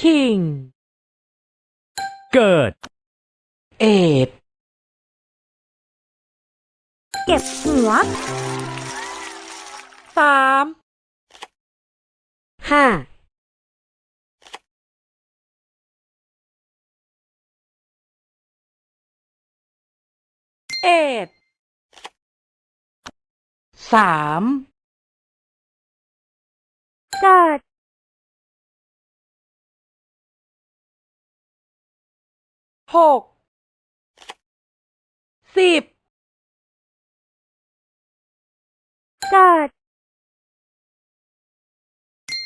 king เกิด เอ็ดเก็บหัวสามห้าเอ็ดสามเกิด หกสิบเกิด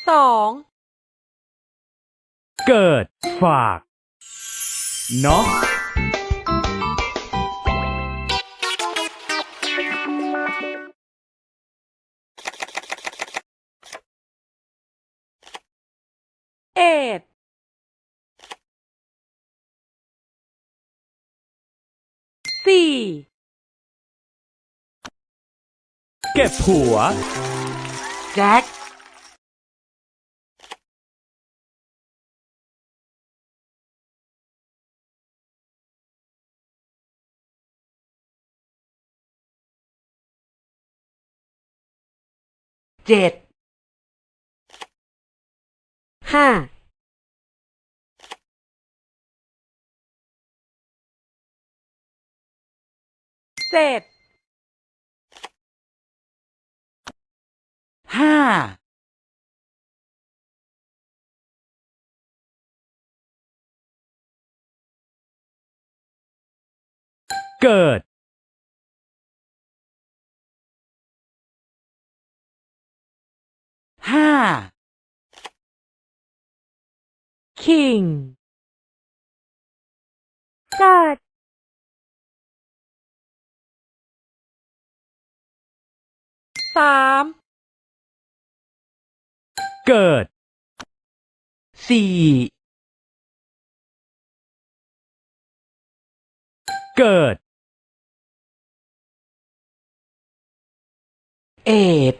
สองเกิดฝากเนาะเอ็ด สี่เก็บผัว แจ็คเจ็ดห้า เจ็ดห้าเกิด ห้า king เกิด สามเกิดสี่เกิดเอ็ด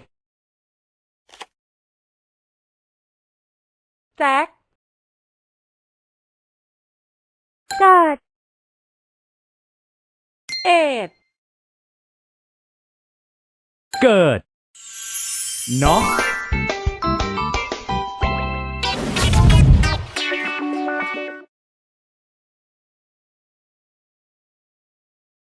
แจ็คเกิดเอ็ดเกิด เนาะ